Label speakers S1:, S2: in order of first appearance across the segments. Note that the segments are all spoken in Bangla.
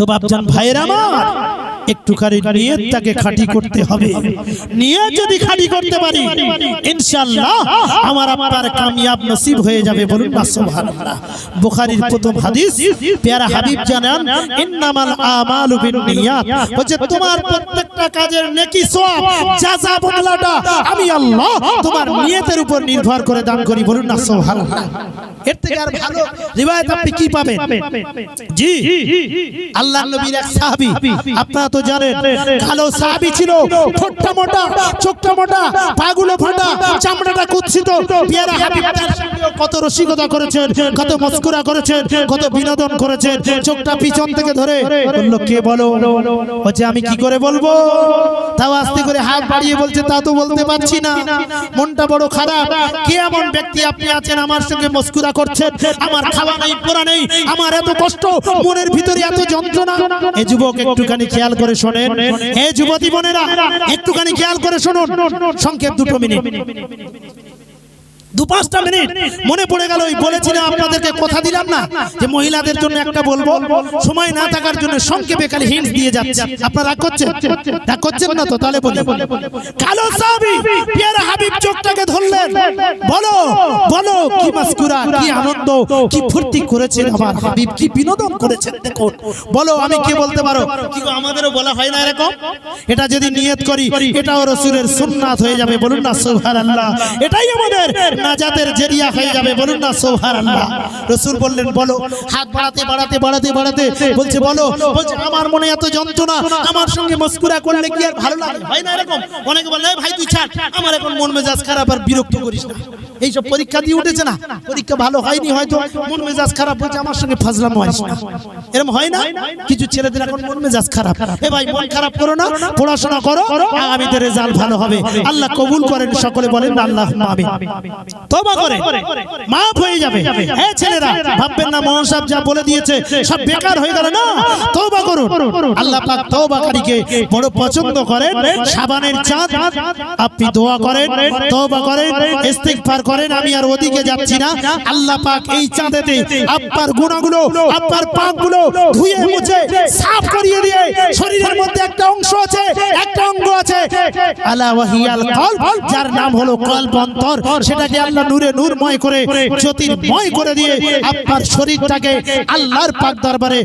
S1: তো বাপজান ভাইয়ের আমার একটুখানি নিয়তটাকে খাঁটি করতে হবে। নিয়ত যদি খাঁটি করতে পারি ইনশাআল্লাহ আমার আপনার কামিয়াব নসিব হয়ে যাবে বলুন না সুবহানাল্লাহ। বুখারীর প্রথম হাদিস পেয়ারা হাবিব জানান ইন্নামাল আমালু বিন্নিয়াত বলছে তোমার প্রত্যেকটা কাজের নেকি সওয়াব জাযা বদলাটা আমি আল্লাহ তোমার নিয়তের উপর নির্ভর করে দান করি বলুন না সুবহানাল্লাহ। এর থেকে আর ভালো আপনি কি পাবেন? জি। আল্লাহ নবীর এক সাহাবী। আপনারা তো জানেন কালো সাহাবী ছিল ঠোঁটটা মোটা চোখটা মোটা। পাগুলো ফাটা চামড়াটা কুৎসিত পিয়ারা হাবিব তার কত রসিকতা করেছেন কত মস্কুরা করেছেন কত বিনোদন করেছেন। চোখটা পিছন থেকে ধরে বলল কে বলো? বলছে আমি কি করে বলব? তাও আস্তে করে হাত বাড়িয়ে বলছে তা তো বলতে পারছি না। মনটা বড় খারাপ। কে এমন ব্যক্তি আপনি আছেন আমার সঙ্গে মস্কুরা করছেন আমার খাওয়া নেই, পড়া নেই, আমার এত কষ্ট, মনের ভিতরে এত যন্ত্রণা। এ যুবক, একটুখানি খেয়াল করে শোনেন। হে যুবতী বোনেরা, একটুখানি খেয়াল করে শুনুন। সংক্ষেপ দুটো মিনিট। দু পাঁচটা মিনিট মনে পড়ে গেল, ওই বলেছিলাম আপনাদেরকে কথা দিলাম না, যে মহিলাদের জন্য একটা বলব, সময় না থাকার জন্য সংক্ষেপে খালি হিন্ট দিয়ে যাচ্ছে। আপনারা রাগ করছেন? রাগ করছেন না তো? তাহলে বলি। কালো সাহাবী হাবিব চোখটাকে ধরলেন। বলো বলো, কি মাসকুরা, কি আনন্দ, কি ফুর্তি করেছেন আমার হাবিব, কি বিনোদন করেছেন? দেখুন, বলো, আমি কি বলতে পারো? কি আমাদেরও বলা হয় না এরকম? এটা যদি নিয়ত করি, এটাও রসুলের সুন্নাত হয়ে যাবে, বলুন না, সুবহানাল্লাহ। এটাই আমাদের নাজাতের জেরিয়া হয়ে যাবে, বলুন না, সুবহানাল্লাহ। রসুল বললেন, বলো, হাত বাড়াতে বাড়াতে বাড়াতে বাড়াতে। বলছে, বলো, বলছে, আমার মনে এত যন্ত্রণা, আমার সঙ্গে মস্কুরা করলে কি আর ভালো লাগে? হয় না এরকম? অনেকে বলে, "এই ভাই, তুই ছাড়। আমার এখন মন মেজাজ খারাপ, আর বিরক্ত করিস না। এইসব পরীক্ষা দিয়ে উঠেছে না? পরীক্ষা ভালো হয়নি হয়তো, মন মেজাজ খারাপ হয়েছে আমার সঙ্গে ফাজলাম হয় না। এরকম হয় না? কিছু ছেলেদের এখন মন মেজাজ খারাপ। এ ভাই, মন খারাপ করো না, পড়াশোনা করো, আগামীতে রেজাল্ট ভালো হবে। আল্লাহ কবুল করেন, সকলে বলেন আল্লাহ আমিন। তবা করে। মাফ হয়ে যাবে। হ্যাঁ ছেলেরা ভাববেন না মোহন সাহেব যা বলে দিয়েছে সব বেকার হয়ে গেল না? তওবা করুন। আল্লাহ পাক তওবাকারীকে বড় পছন্দ করেন সাবানের চাঁদ। আপনি দোয়া করেন করেন ইস্তিগফার করেন আমি আর ওদিকে যাচ্ছি না। আল্লাহ পাক এই চাঁদেতে আপনার গুনাহগুলো আপনার পাপগুলো ধুয়ে মুছে সাফ করিয়ে দিয়ে শরীরের মধ্যে একটা অংশ আছে আছে যার নাম হলো সেটাকে আল্লাহ নূরে নূরময় করে, জ্যোতির্ময় করে দিয়ে আপনার শরীরটাকে আল্লাহর পাক দরবারে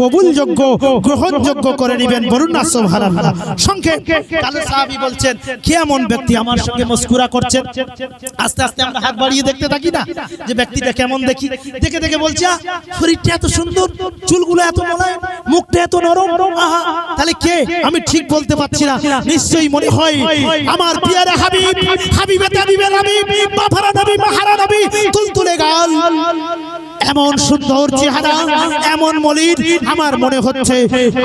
S1: কবুলযোগ্য, গ্রহণযোগ্য করে নেবেন। সংক্ষেপ বলছেন ব্যক্তি আমার সঙ্গে করছেন? আস্তে আস্তে আমরা হাত বাড়িয়ে দেখতে থাকি না, যে ব্যক্তিটা কেমন দেখি। দেখে দেখে বলছে শরীরটা এত সুন্দর, চুলগুলো এত মুখটা এত নরম, আহা, তাহলে কে? আমি ঠিক বলতে পারছি না। নিশ্চয়ই মনে হয় আমার পিয়ারা হাবিব হাবিবে তাবিবে হাবিব, বাফারা নবী, মাহারা নবী, তুলতুলে গাল। এমন সুন্দর চেহারা, এমন মলিন, আমার মনে হচ্ছে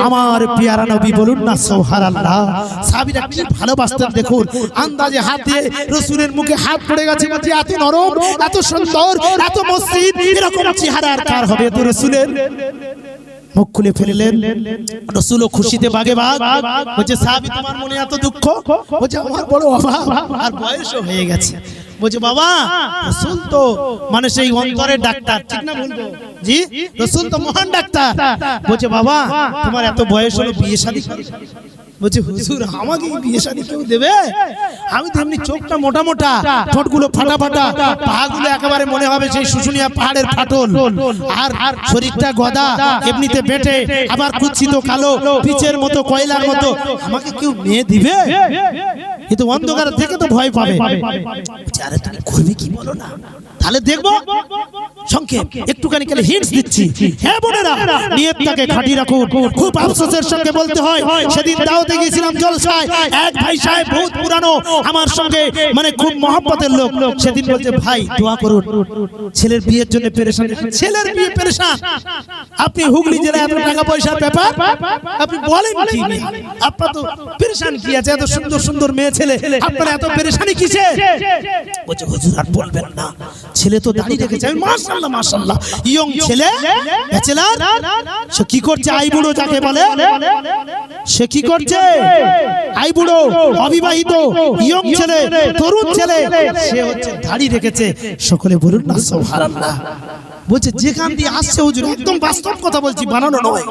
S1: আমার পিয়ারা নবী বলুন না, সুবহানাল্লাহ। সাহাবীরা কি ভালোবাসতেন দেখুন, আন্দাজে হাত দিয়ে রসুলের মুখে হাত পড়ে গেছে বলছে, এত নরম, এত সুন্দর, এত মসৃণ, এরকম চেহারা আর কার হবে তো রসুলের? মুখ খুলে ফেললেন। রসুলও খুশিতে বাগে বাগ। বলছে, সাহাবি, তোমার মনে এত দুঃখ? বলছে, আমার বড় অভাব। আর বয়সও হয়ে গেছে। বলছে, বাবা, রসুল তো মানে সেই অন্তরের ডাক্তার। ঠিক না বলব জি? রসুল তো মহান ডাক্তার। বলছে, বাবা, তোমার এত বয়স হলো বিয়ে শাদী। বলছে, হুজুর, আমাকে বিয়ে শাদি কেউ দেবে? আমি তো এমনি চোখটা মোটা মোটা, ঠোঁটগুলো ফাটা ফাটা, পাগুলো একেবারে মনে হবে সেই শুশুনিয়া পাহাড়ের ফাটল। আর আর শরীরটা গদা, এমনিতে বেটে, আবার কুচ্ছিত কালো, পিচের মতো, কয়লার মতো। আমাকে কেউ মেয়ে দিবে? কিন্তু অন্ধকার থেকে তো ভয় পাবে। আরে তুমি করবে কি বলো না? তাহলে দেখব। সংক্ষেপ একটুখানি খালি হিন্টস দিচ্ছি। হ্যাঁ বোনেরা নিয়তটাকে খাঁটি রাখুন। খুব আফসোসের সঙ্গে বলতে হয় সেদিন দাওতে গিয়েছিলাম জলসায়। এক ভাই সাহেব বহুত পুরানো আমার সঙ্গে মানে খুব মহব্বতের লোক। সেদিন বলছে ভাই দোয়া করুন। ছেলের বিয়ের জন্য পেরেশান ছেলের বিয়ে পেরেশান? আপনি হুগলি জেলায় এত টাকা পয়সার ব্যাপার? আপনি বলেন কি? আপনার তো পেরেশান কি আছে? এত সুন্দর সুন্দর মেয়ে ছেলে আপনার এত পেরেশানি কিসে বলছে হুজুর আর বলবেন না। ছেলে তো দাঁড়িয়ে রেখেছে। আমি মাশাআল্লাহ মাশাআল্লাহ। ইয়ং ছেলে ব্যাচেলার সে কি করছে আই বুড়ো যাকে বলে? সে কি করছে? আই বুড়ো অবিবাহিত ইয়ং ছেলে তরুণ ছেলে। সে হচ্ছে দাড়ি রেখেছে। সকলে বলুন না সুবহানাল্লাহ। বলছে, যেখান দিয়ে আসছে হুজুর, একদম বাস্তব কথা বলছি, বানানো নয়।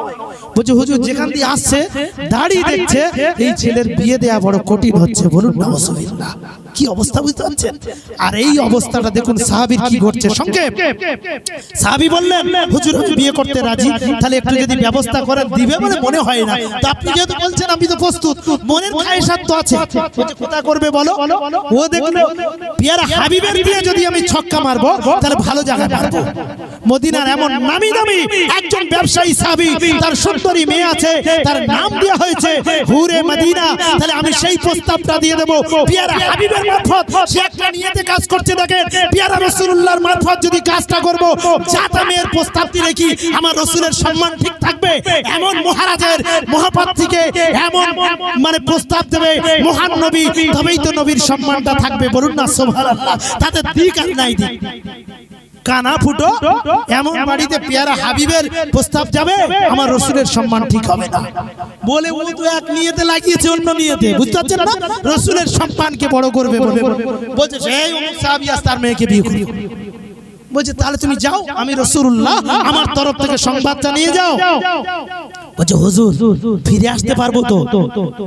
S1: বলছে, হুজুর, যেখান দিয়ে আসছে, দাঁড়িয়ে দেখছে, এই ছেলের বিয়ে দেয়া বড় কঠিন হচ্ছে। বলুন কি অবস্থা বুঝতে পারছেন? আর এই অবস্থাটা দেখুন, সাহাবীর কি ঘটছে? সংক্ষেপ। সাহাবী বললেন, হুজুর বিয়ে করতে রাজি, তাহলে একটু যদি ব্যবস্থা করেন, দিবে বলে মনে হয় না। তো আপনি যেহেতু বলছেন, আমি তো প্রস্তুত। মনের খায়সাত তো আছে। কোথায় করবে বলো? ও দেখল, পিয়ারা হাবিবের বিয়ে যদি আমি ছক্কা মারবো, তাহলে ভালো জায়গায় মারবো। মদিনার এমন নামি দামি একজন ব্যবসায়ী সাহাবী তার সুন্দরী মেয়ে আছে তার নাম দেওয়া হয়েছে হুরে মদিনা। তাহলে আমি সেই প্রস্তাবটা দিয়ে দেবো। পিয়ারা হাবিবের মারফত সে একটা নিয়েতে কাজ করছে দেখেন। পিয়ারা রাসূলুল্লাহর মারফত যদি কাজটা করব যাতা মেয়ের প্রস্তাবটি রেখি আমার রসুলের সম্মান ঠিক থাকবে। এমন মহারাজের মহাপাত্রীকে এমন মানে প্রস্তাব দেবে মহান নবী তবেই তো নবীর সম্মানটা থাকবে। বলুন না সুবহানাল্লাহ। তাদের দিক আর নাই দিক। কানা ফুটো এমন বাড়িতে পেয়ারা হাবিবের প্রস্তাব যাবে আমার রসুলের সম্মান ঠিক হবে না। বলে ও তো এক নিয়েতে লাগিয়েছে অন্য নিয়েতে। বুঝতে পারছেন না? রসুলের সম্মানকে বড় করবে বলে বলছে সেই অমুক সাহাবী আজ তার মেয়েকে বিয়ে করি বলছে তাহলে তুমি যাও আমি রসুল্লাহ আমার তরফ থেকে সংবাদটা নিয়ে যাও। বলছে হুজুর ফিরে আসতে পারব তো?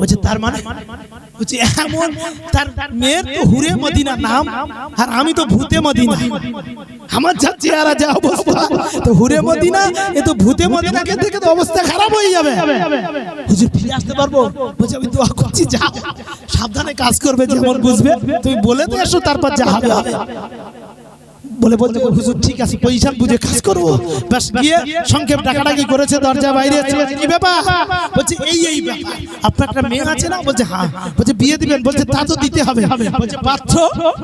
S1: বলছে তার মানে? বলছে এমন তার মেয়ের তো হুরে মদিনা নাম আর আমি তো ভূতে মদিনা। আমার যা চেহারা যা অবস্থা তো হুরে মদিনা এ তো ভূতে মদিনাকে দেখে তো অবস্থা খারাপ হয়ে যাবে। হুজুর ফিরে আসতে পারব? বলছে আমি দোয়া করছি যাও। সাবধানে কাজ করবে যেমন বুঝবে। তুমি বলে তো এসো তারপর যা হবে হবে। বলে বলতে হুজুর, ঠিক আছে, পজিশন বুঝে কাজ করব ব্যাস, গিয়ে সংক্ষেপ ডাকাডাকি করেছে, দরজা বাইরে। কি ব্যাপার? বলছে, এই এই ব্যাপার। আপনার একটা মেয়ে আছে না? বলছে হ্যাঁ। বলছে, বিয়ে দিবেন? বলছে, তা তো দিতে হবে। বলছে পাচ্ছ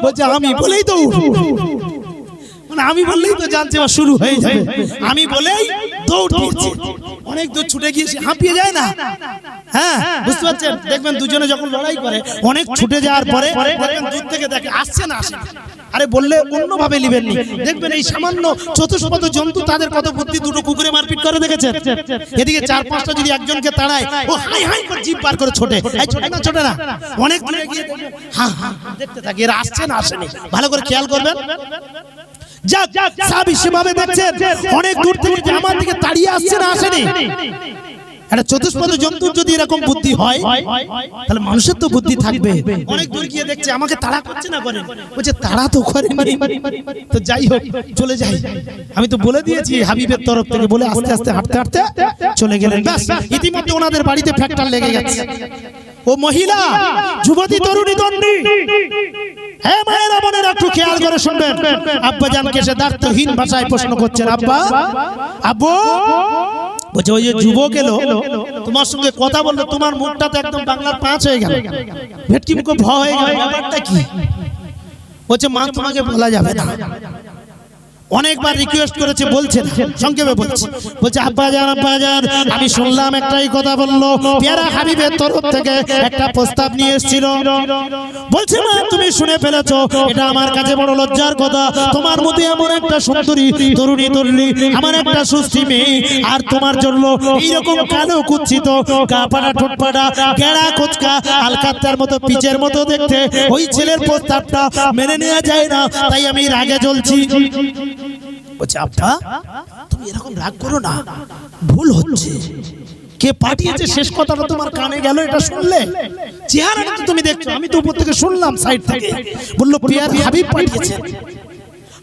S1: বলছে, আমি বলেই তো মানে আমি বললেই তো জানছে এবার শুরু হয়ে যাবে। আমি বলেই দৌড় দিয়েছি। অনেক দূর ছুটে গিয়েছি, হাঁপিয়ে যায় না? হ্যাঁ বুঝতে পারছেন? দেখবেন দুজনে যখন লড়াই করে, অনেক ছুটে যাওয়ার পরে দূর থেকে দেখে, আসছে না, আসে না। আরে বললে অন্যভাবে নিবেন নি। দেখবেন এই সামান্য চতুষ্পদ জন্তু তাদের কত বুদ্ধি দুটো কুকুরে মারপিট করে দেখেছেন? এদিকে চার পাঁচটা যদি একজনকে তাড়ায় ও হাই হাই করে জিভ বার করে ছোটে। এই ছোটে না ছোটে না। অনেক দূরে গিয়ে হ্যাঁ হ্যাঁ দেখতে থাকে। এরা আসছে না আসেনি। ভালো করে খেয়াল করবেন। যাক সাহাবী সেভাবে দেখছেন। অনেক দূর থেকে আমার দিকে তাড়িয়ে আসছে না আসেনি। একটা চতুষ্পদ জন্তুর যদি এরকম বুদ্ধি হয় তাহলে মানুষের তো বুদ্ধি থাকবে। অনেক দূর গিয়ে দেখছে আমাকে তাড়া করছে না করে বলছে তাড়া তো করে তো যাই হোক চলে যাই। আমি তো বলে দিয়েছি হাবিবের তরফ থেকে বলে আস্তে আস্তে হাঁটতে হাঁটতে চলে গেলেন। ব্যাস ইতিমধ্যে ওনাদের বাড়িতে ফ্যাক্টর লেগে গেছে। ও মহিলা যুবতী তরুণী তন্ডী। হ্যাঁ মায়েরা বোনেরা একটু খেয়াল করে শুনবেন। আব্বা জানকে সে দার্থহীন ভাষায় প্রশ্ন করছেন আব্বা আব্বু বলছে ওই যে যুবক এলো তোমার সঙ্গে কথা বলল তোমার মুখটা তো একদম বাংলার পাঁচ হয়ে গেল। ভেটকি মুখে ভ হয়ে গেল ব্যাপারটা কি? বলছে মা তোমাকে বলা যাবে না। অনেকবার রিকোয়েস্ট করেছে বলছে না, সংক্ষেপে বলছে। বলছে আব্বা জান আব্বা আমি শুনলাম একটাই কথা বলল পেয়ারা হাবিবের তরফ থেকে একটা প্রস্তাব নিয়ে এসেছিল। বলছে মা তুমি শুনে ফেলেছো এটা আমার কাছে বড় লজ্জার কথা। তোমার মধ্যে এমন একটা সুন্দরী তরুণী তরুণী আমার একটা সুস্থি মেয়ে আর তোমার জন্য এইরকম কালো কুচ্ছিত কাপাড়া ঠোঁটপাড়া গেড়া কোচকা আলকাত্তার মতো পিচের মতো দেখতে। ওই ছেলের প্রস্তাবটা মেনে নেওয়া যায় না তাই আমি রাগে জ্বলছি। বলছে আব্বা তুমি এরকম রাগ করো না, ভুল হচ্ছে। কে পাঠিয়েছে শেষ কথাটা তোমার কানে গেল, এটা শুনলে? চেহারাটা তো তুমি দেখছ? আমি তো উপর থেকে শুনলাম সাইড থেকে। বলল, পিয়ার হাবিব পাঠিয়েছে।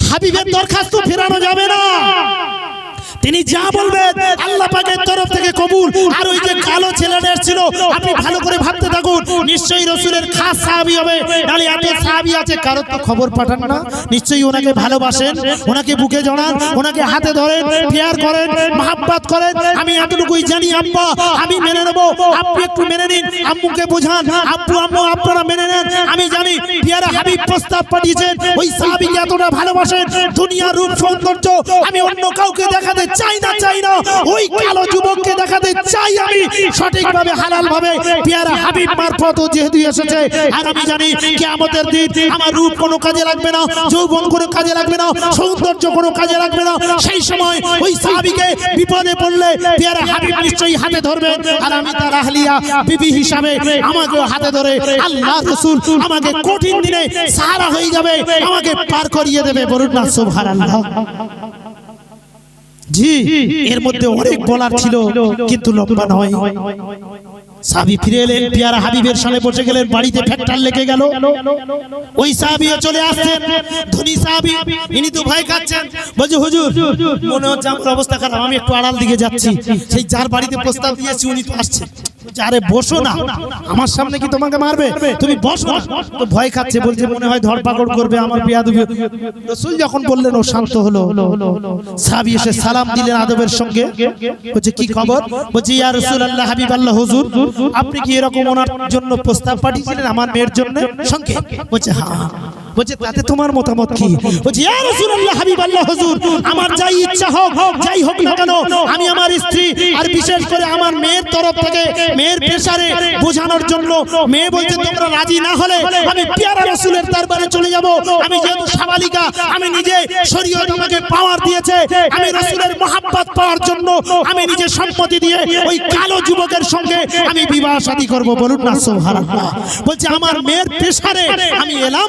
S1: হাবিবের দরখাস্ত ফেরানো যাবে না। তিনি যা বলবেন আল্লাহ পাকের তরফ থেকে কবুল। আর ওই যে কালো ছেলেটা ছিল আপনি ভালো করে ভাবতে থাকুন নিশ্চয়ই রসুলের খাস সাহাবি হবে। নাহলে এত সাহাবি আছে কারোর তো খবর পাঠান না। নিশ্চয়ই ওনাকে ভালোবাসেন ওনাকে বুকে জড়ান ওনাকে হাতে ধরেন পেয়ার করেন মহাব্বাত করেন। আমি এতটুকুই জানি আব্বা আমি মেনে নেব। আপনি একটু মেনে নিন আম্মুকে বোঝান। আব্বু আম্মু আপনারা মেনে নেন। আমি জানি পিয়ারা হাবিব প্রস্তাব পাঠিয়েছেন ওই সাহাবিকে এতটা ভালোবাসেন দুনিয়ার রূপ সৌন্দর্য আমি অন্য কাউকে দেখা দেখাতে চাই না চাই না। ওই কালো যুবককে দেখাতে চাই আমি। সঠিকভাবে হালাল ভাবে পিয়ারা হাবিব মারফত ও যেহেতু এসেছে আর আমি জানি কি আমাদের দিন আমার রূপ কোনো কাজে লাগবে না যৌবন কোনো কাজে লাগবে না সৌন্দর্য কোনো কাজে লাগবে না। সেই সময় ওই সাহাবিকে বিপদে পড়লে পিয়ারা হাবিব নিশ্চয়ই হাতে ধরবেন। আর আমি তার আহলিয়া বিবি হিসাবে আমাকেও হাতে ধরে আল্লাহ রসুল আমাকে কঠিন দিনে সাহারা হয়ে যাবে আমাকে পার করিয়ে দেবে বলুন না সুবহানাল্লাহ। জি, এর মধ্যে অনেক বলার ছিল, কিন্তু লম্বা নয়। সাবি ফিরে এলেন, পিয়ারা হাবিবের সামনে বসে গেলেন, বাড়িতে ফ্যাক্টর লেগে গেল। ওই সাহাবিও চলে আসছেন, ধনী সাহাবি, ইনি তো ভয় খাচ্ছেন। বলছে, হুজুর, মনে হচ্ছে আমার অবস্থা খারাপ, আমি একটু আড়াল দিকে যাচ্ছি। সেই যার বাড়িতে প্রস্তাব দিয়েছি, উনি তো আসছেন। আরে বসো না আমার সামনে কি তোমাকে মারবে? তুমি বসো না। তো ভয় খাচ্ছে বলছে মনে হয় ধরপাকড় করবে আমার বিয়াদবি রসুল যখন বললেন ও শান্ত হলো। সাহাবি এসে সালাম দিলেন আদবের সঙ্গে। বলছে কি খবর? বলছে ইয়া রাসূলুল্লাহ হাবিব আল্লাহ হুজুর আপনি কি এরকম ওনার জন্য প্রস্তাব পাঠিয়েছিলেন আমার মেয়ের জন্য? সঙ্গে। বলছে হ্যাঁ। বলছে, তাতে তোমার মতামত কি? বলছে, ইয়া রাসূলুল্লাহ হাবিব আল্লাহ হুজুর, আমার যাই ইচ্ছা হোক, যাই হোক কেন, আমি আমার স্ত্রী আর বিশেষ করে আমার মেয়ের তরফ থেকে মেয়ের প্রেসারে বোঝানোর জন্য মেয়ে বলছে, তোমরা রাজি না হলে আমি পিয়ারা রাসূলের দরবারে চলে যাব। আমি যেহেতু সাবালিকা, আমি নিজে শরীয়ত আমাকে পাওয়ার দিয়েছে। আমি রাসূলের মহাব্বত পাওয়ার জন্য আমি নিজে সম্মতি দিয়ে ওই কালো যুবকের সঙ্গে আমি বিবাহ শাদী করব। বলুন না, সুবহানাল্লাহ। বলছে, আমার মেয়ের প্রেসারে আমি এলাম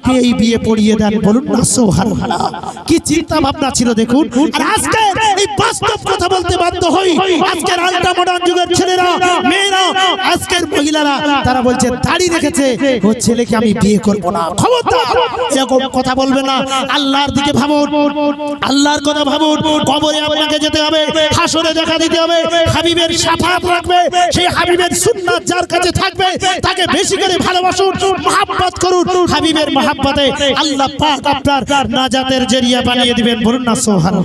S1: আপনি এই বিয়ে পড়িয়ে দেন বলুন না, সুবহানাল্লাহ। কি চিন্তা ভাবনা ছিল দেখুন? আর আজকে এই বাস্তব কথা বলতে বাধ্য হই। আজকের আলটা মডার্ন যুগের ছেলেরা, মেয়েরা, আজকের মহিলারা, তারা বলছে, দাড়ি রেখেছে, ও ছেলেকে আমি বিয়ে করব না। খবরদার, এরকম কথা বলবে না। আল্লাহর দিকে ভাবুন, আল্লাহর কথা ভাবুন। কবরে আপনাকে যেতে হবে, হাসরে দেখা দিতে হবে, হাবিবের সাফাত রাখবে, সেই হাবিবের সুন্নাত যার কাছে থাকবে, তাকে বেশি করে ভালোবাসুন, মহাব্বত করুন, হাবিবের মহাব্বতে আল্লাহ পাক আপনার নাজাতের জেরিয়া বানিয়ে দিবেন বলুন না সোহান